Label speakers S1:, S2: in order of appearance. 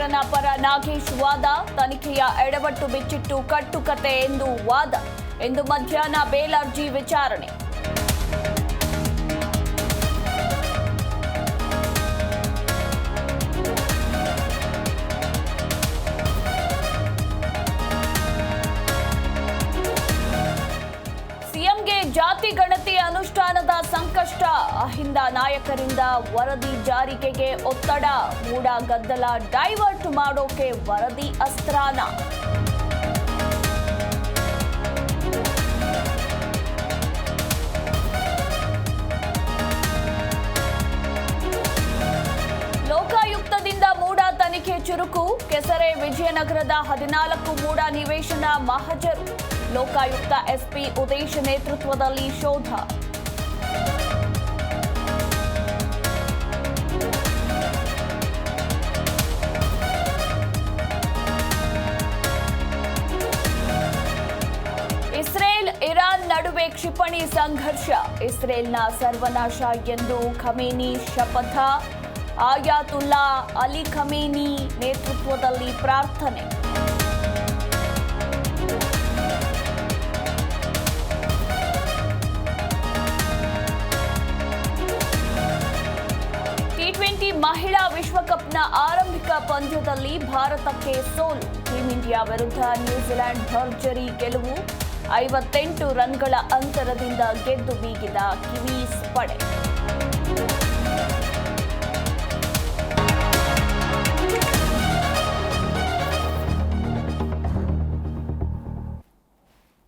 S1: ಕಾಶ್ಮೀರನ ಪರ ನಾಗೇಶ್ ವಾದ, ತನಿಖೆಯ ಎಡವಟ್ಟು ಬಿಚ್ಚಿಟ್ಟು ಕಟ್ಟುಕತೆ ಎಂದು ವಾದ. ಇಂದು ಮಧ್ಯಾಹ್ನ ಬೇಲರ್ಜಿ ವಿಚಾರಣೆ. ಸಿಎಂಗೆ ಜಾತಿ ಗಣತಿ ಅನುಷ್ಠಾನದ ಸಂಕಷ್ಟ ಅಹಿಂದ ನಾಯಕರಿಂದ ವರದಿ ಜಾರಿಕೆಗೆ ಒತ್ತಡ. ಮೂಡ ಗದ್ದಲ ಡೈವರ್ಟ್ ಮಾಡೋಕೆ ವರದಿ ಅಸ್ತ್ರಾನ. ಲೋಕಾಯುಕ್ತದಿಂದ ಮೂಡ ತನಿಖೆ ಚುರುಕು. ಕೆಸರೆ ವಿಜಯನಗರದ ಹದಿನಾಲ್ಕು ಮೂಡ ನಿವೇಶನ ಮಹಜರು. ಲೋಕಾಯುಕ್ತ ಎಸ್ಪಿ ಉದೇಶ್ ನೇತೃತ್ವದಲ್ಲಿ ಶೋಧ. ನಡುವೆ ಕ್ಷಿಪಣಿ ಸಂಘರ್ಷ. ಇಸ್ರೇಲ್ನ ಸರ್ವನಾಶ ಎಂದು ಖಮೇನಿ ಶಪಥ. ಆಯಾತುಲ್ಲಾ ಅಲಿ ಖಮೇನಿ ನೇತೃತ್ವದಲ್ಲಿ ಪ್ರಾರ್ಥನೆ. ಮಹಿಳಾ ವಿಶ್ವಕಪ್ನ ಆರಂಭಿಕ ಪಂದ್ಯದಲ್ಲಿ ಭಾರತಕ್ಕೆ ಸೋಲು. ಟೀಂ ಇಂಡಿಯಾ ವಿರುದ್ಧ ನ್ಯೂಜಿಲೆಂಡ್ ಭರ್ಜರಿ ಗೆಲುವು. ಐವತ್ತೆಂಟು ರನ್ಗಳ ಅಂತರದಿಂದ ಗೆದ್ದು ಬೀಗಿದ ಕಿವೀಸ್ ಪಡೆ.